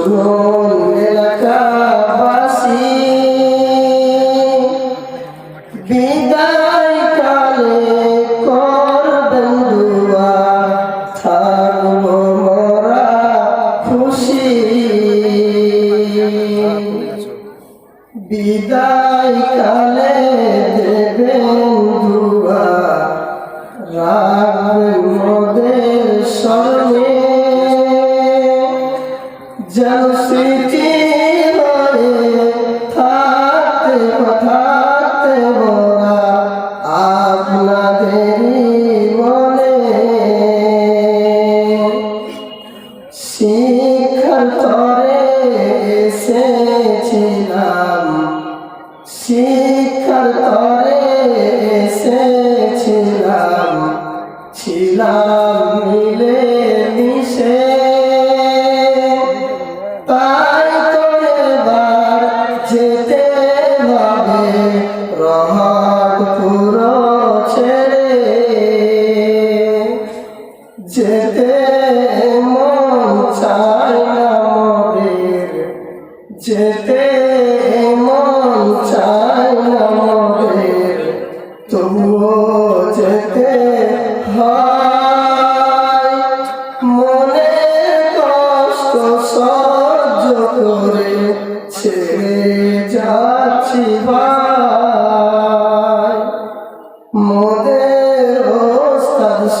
শুনুন এলাকাবাসী। বিদায় কালে করবেন দুয়া থাকব মোরা খুশি। বিদায় কালে শিক্ষার তরে এসেছিলাম। শিক্ষার তরে এসেছিলাম। ছিলাম মিলে মিশে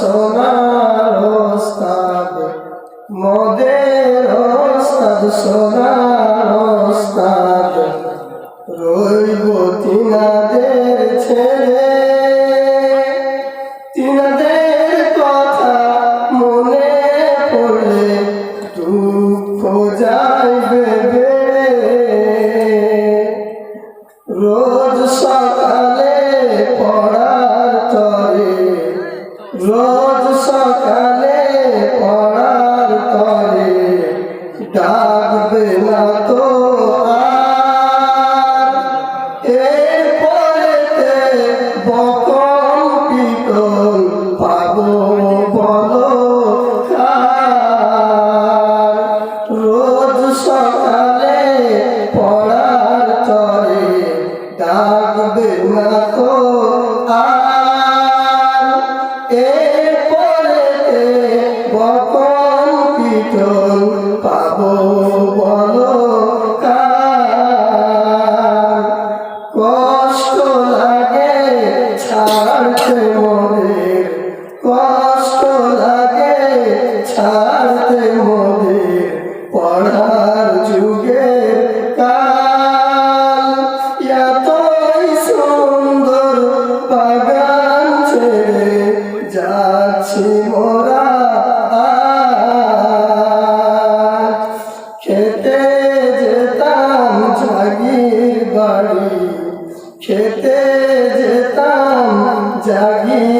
সোনার ওস্তাদ, মোদের ওস্তাদ, সোনার ওস্তাদ, রইব তিনাদের ছেড়ে। তিনাদের কথা মনে পড়লে দুঃখ যাইবে রোজ ডাকবে না তো আর। এরপরেতে বকন পিটন পাবো বলো সকালে পড়ার তরে ডাকবে না ছাড়তে মোদের পড়ার যুগে কাল। এতই সুন্দর বাগান ছেড়ে যাচ্ছি মোরা খেতে যেতাম জাগির বাড়ি, খেতে যেতাম জাগির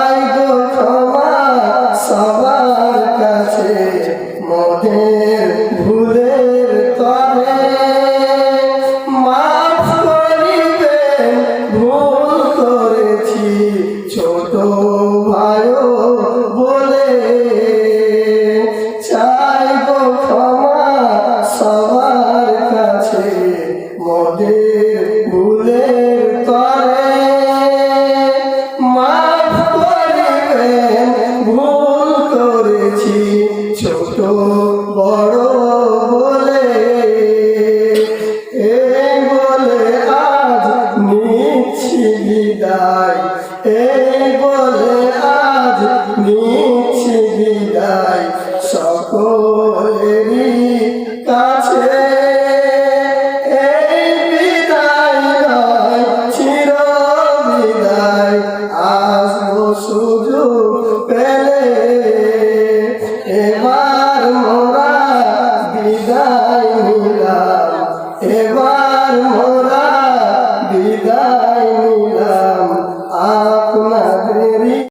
ছোট বড় বলে এ বলে আজ নিচ্ছি বিদায় এ বলে আজ নিচ্ছি বিদায়।